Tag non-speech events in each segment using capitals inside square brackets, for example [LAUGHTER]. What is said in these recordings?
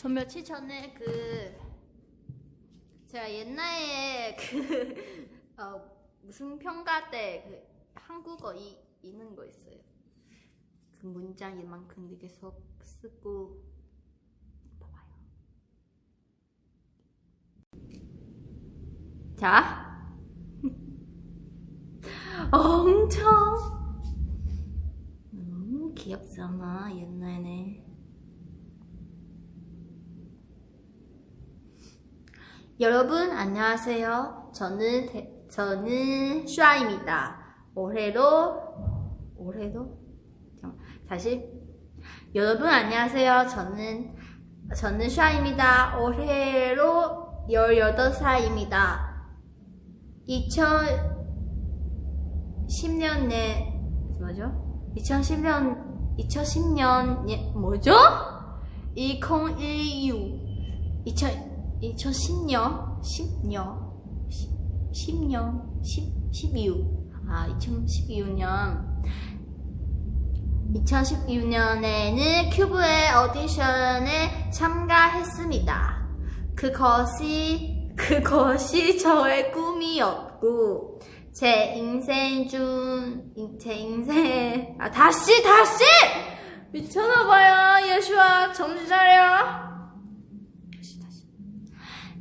저 며칠 전에 그 제가 옛날에 그 [LAUGHS] 어, 무슨 평가 때 그 한국어 이, 있는 거 있어요. 그 문장 이만큼 이렇게 속 쓰고 봐봐요. 자, [LAUGHS] 엄청 너무 귀엽잖아 옛날에. 여러분 안녕하세요. 저는 대- 저는 슈아입니다. 올해로 올해도 다시 여러분 안녕하세요. 저는 저는 슈아입니다. 올해로 18살입니다. 2010년에 뭐죠? 2010년 2010년 예, 뭐죠? 2016 2000 2010년 10년 10 년 10, 12유 아 2016년. 2016년에는 큐브의 오디션에 참가했습니다. 그것이 그것이 저의 꿈이었고 제 인생 중 제 인생 아 다시 다시! 미쳤나봐요 예수아 정신 차려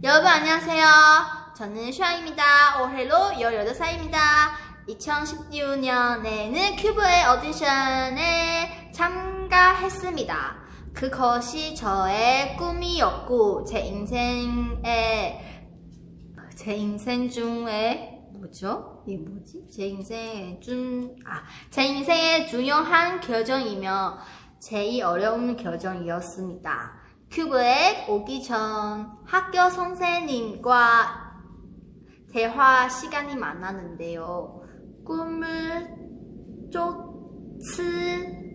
여러분 안녕하세요. 저는 슈아입니다. 올해로 18살입니다. 2016년에는 큐브의 오디션에 참가했습니다. 그것이 저의 꿈이었고 제 인생의 제 인생 중에 뭐죠? 이게 뭐지? 제 인생의 중, 아, 제 인생의 중요한 결정이며 제일 어려운 결정이었습니다. 큐브에 오기 전 학교 선생님과 대화 시간이 많았는데요. 꿈을 쫓을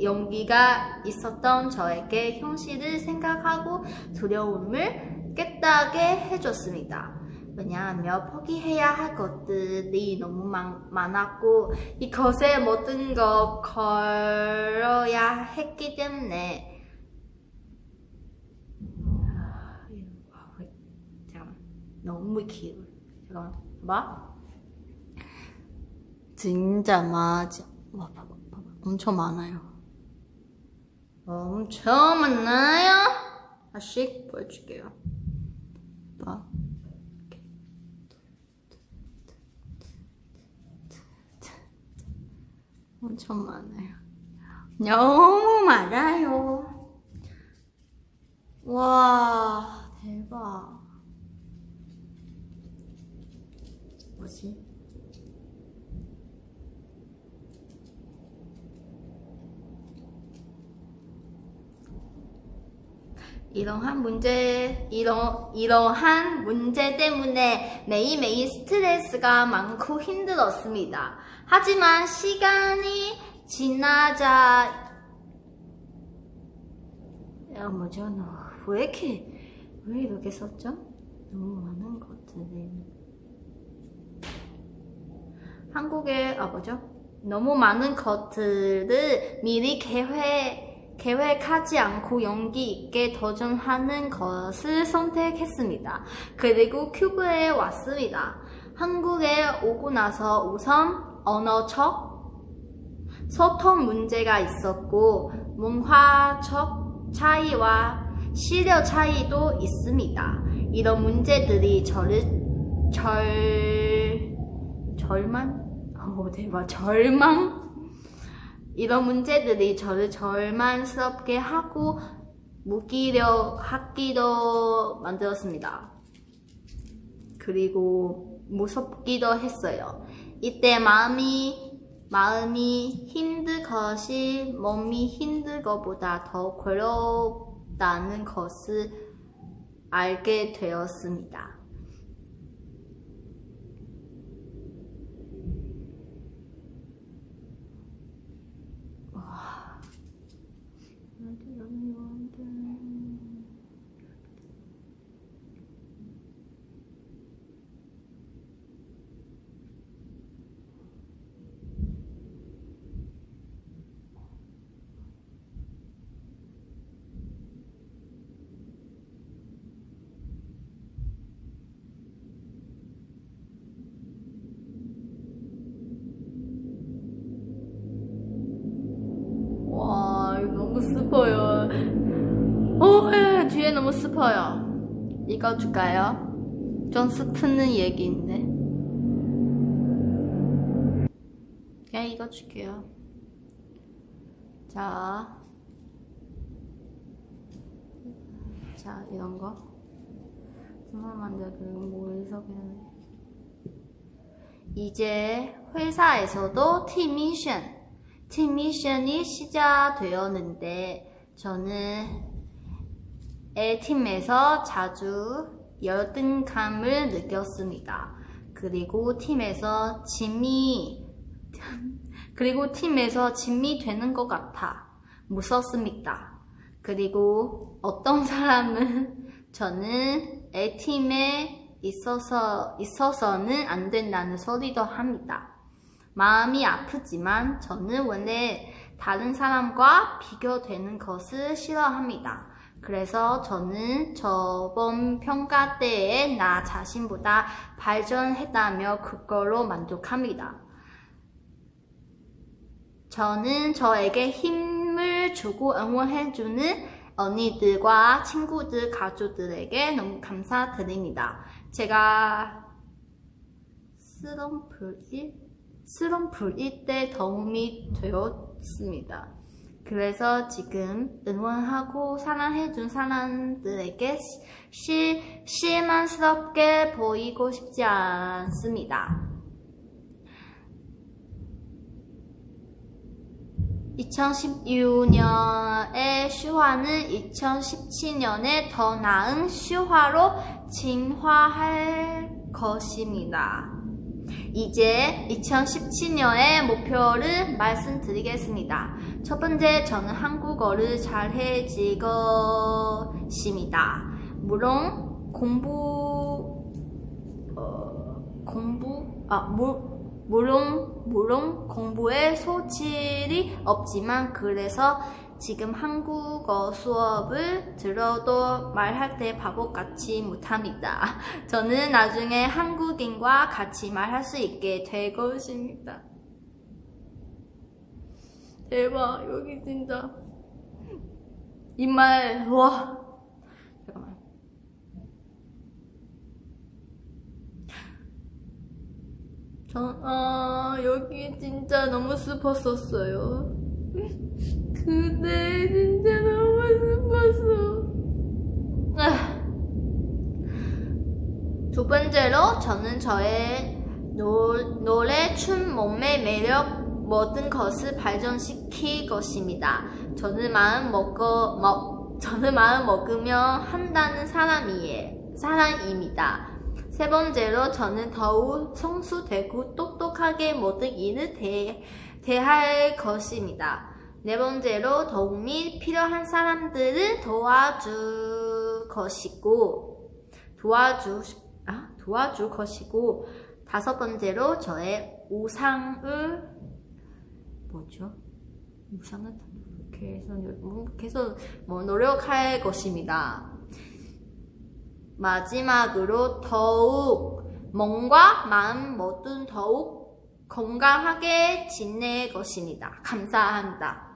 용기가 있었던 저에게 현실을 생각하고 두려움을 깨닫게 해줬습니다. 왜냐하면 포기해야 할 것들이 너무 많, 많았고 이것에 모든 거 걸어야 했기 때문에 아, 이거, 아, 왜- 잠깐만 너무 길어 잠깐만 봐 진짜 맞아 와 봐봐 봐봐 엄청 많아요. 엄청 많아요? 다시 보여줄게요. 봐 엄청 많아요. 너무 많아요. 와, 대박. 뭐지? 이러한 문제, 이러, 이러한 문제 때문에 매일매일 스트레스가 많고 힘들었습니다. 하지만 시간이 지나자, 야, 뭐죠? 너왜 이렇게, 왜 이렇게 썼죠? 너무 많은 것들이. 한국에, 아, 뭐죠? 너무 많은 것들을 미리 계획, 계획하지 않고 용기 있게 도전하는 것을 선택했습니다. 그리고 큐브에 왔습니다. 한국에 오고 나서 우선 언어적, 소통 문제가 있었고, 문화적 차이와 시력 차이도 있습니다. 이런 문제들이 저를 절, 절만? 어, 대박, 절망? 이런 문제들이 저를 절망스럽게 하고 무기력하기도 만들었습니다. 그리고 무섭기도 했어요. 이때 마음이 마음이 힘든 것이 몸이 힘든 것보다 더 괴롭다는 것을 알게 되었습니다. 슬퍼요. 오, 예, 뒤에 너무 슬퍼요. 이거 줄까요? 좀 슬프는 얘기인데. 그냥 이거 줄게요. 자. 자, 이런 거. 정말 만들고 모여서 그냥. 이제 회사에서도 팀 미션, 팀 미션이 시작되었는데 저는 A팀에서 자주 열등감을 느꼈습니다. 그리고 팀에서 짐이 [LAUGHS] 그리고 팀에서 짐이 되는 것 같아 무섭습니다. 그리고 어떤 [LAUGHS] 사람은 저는 A팀에 있어서, 있어서는 안 된다는 소리도 합니다. 마음이 아프지만 저는 원래 다른 사람과 비교되는 것을 싫어합니다. 그래서 저는 저번 평가 때에 나 자신보다 발전했다며 그걸로 만족합니다. 저는 저에게 힘을 주고 응원해주는 언니들과 친구들, 가족들에게 너무 감사드립니다. 제가 슬럼프일, 슬럼프일 때 도움이 되었습니다. 그래서 지금 응원하고 사랑해준 사람들에게 실, 실망스럽게 보이고 싶지 않습니다. 2016년의 슈화는 2017년에 더 나은 슈화로 진화할 것입니다. 이제 2017년의 목표를 말씀드리겠습니다. 첫 번째, 저는 한국어를 잘해질 것입니다. 물론 공부 어, 공부 아 물, 물론 물론 공부에 소질이 없지만 그래서 지금 한국어 수업을 들어도 말할 때 바보같이 못합니다. [LAUGHS] 저는 나중에 한국인과 같이 말할 수 있게 될 것입니다. 대박 여기 진짜 이 말 와 잠깐만 저, 아 여기 진짜 너무 슬펐었어요 [LAUGHS] 그대 진짜 너무 슬펐어 아. 두 번째로 저는 저의 노, 노래, 춤, 몸의 매력 모든 것을 발전시킬 것입니다. 저는 마음 먹어 먹 저는 마음 먹으면 한다는 사람이에 사람입니다. 세 번째로 저는 더욱 성수되고 똑똑하게 모든 일을 대, 대할 것입니다. 네 번째로 도움이 필요한 사람들을 도와줄 것이고 도와주 아 도와줄 것이고 다섯 번째로 저의 우상을 뭐죠? 우상을 계속 계속 뭐 노력할 것입니다. 마지막으로 더욱 몸과 마음 모두 더욱 건강하게 지낼 것입니다. 감사합니다.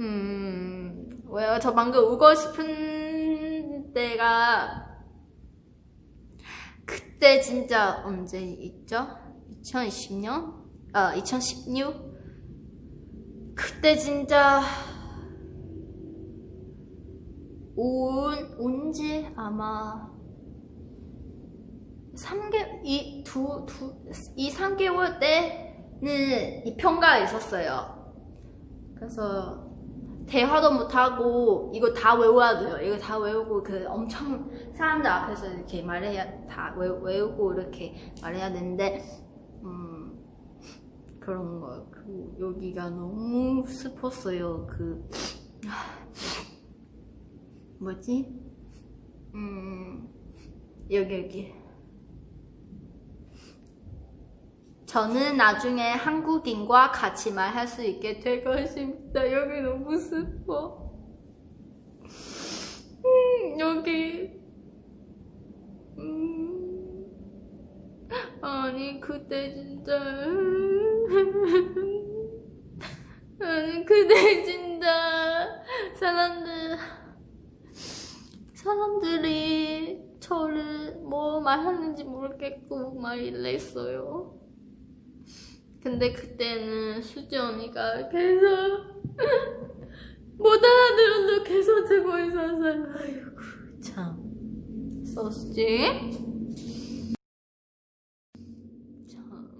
음, 왜요? 저 방금 울고 싶은 때가 그때 진짜 언제 있죠? 2020년? 아, 2016? 그때 진짜 온, 온지 아마 3개, 이, 두, 두, 이 3개월 때는 이 평가가 있었어요. 그래서 대화도 못하고 이거 다 외워야 돼요. 이거 다 외우고 그 엄청 사람들 앞에서 이렇게 말해야 다 외, 외우고 이렇게 말해야 되는데 음 그런 거. 그 여기가 너무 슬펐어요. 그 뭐지? 음 여기 여기. 저는 나중에 한국인과 같이 말할 수 있게 될 것입니다. 여기 너무 슬퍼. 음, 여기. 음, 아니, 그때 진짜. 아니, 그때 진짜. 사람들 사람들이 저를 뭐 말하는지 모르겠고 막 이랬어요. 근데 그때는 수지 언니가 계속 [LAUGHS] 못 알아들어도 계속 듣고 있었어요. 아이고 참? 참.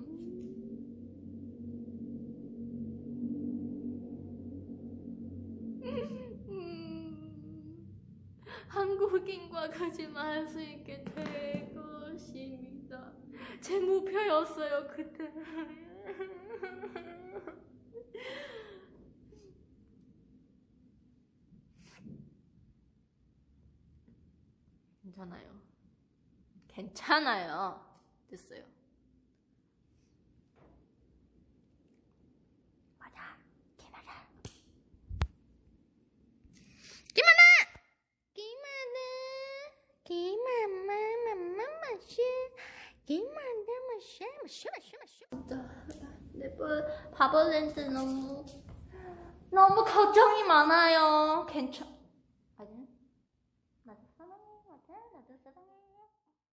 음, 한국인과 거짓말할 수 있게 될 것입니다. 제 목표였어요 그때. 괜찮아요. 괜찮아요. 됐어요. 맞아. 김하나. 김하나! 김하나. 김하나. 마마 마시. 김하나. 마시. 마시. 마시. 마시. 내볼 바버랜드 너무 너무 걱정이 많아요. 괜찮.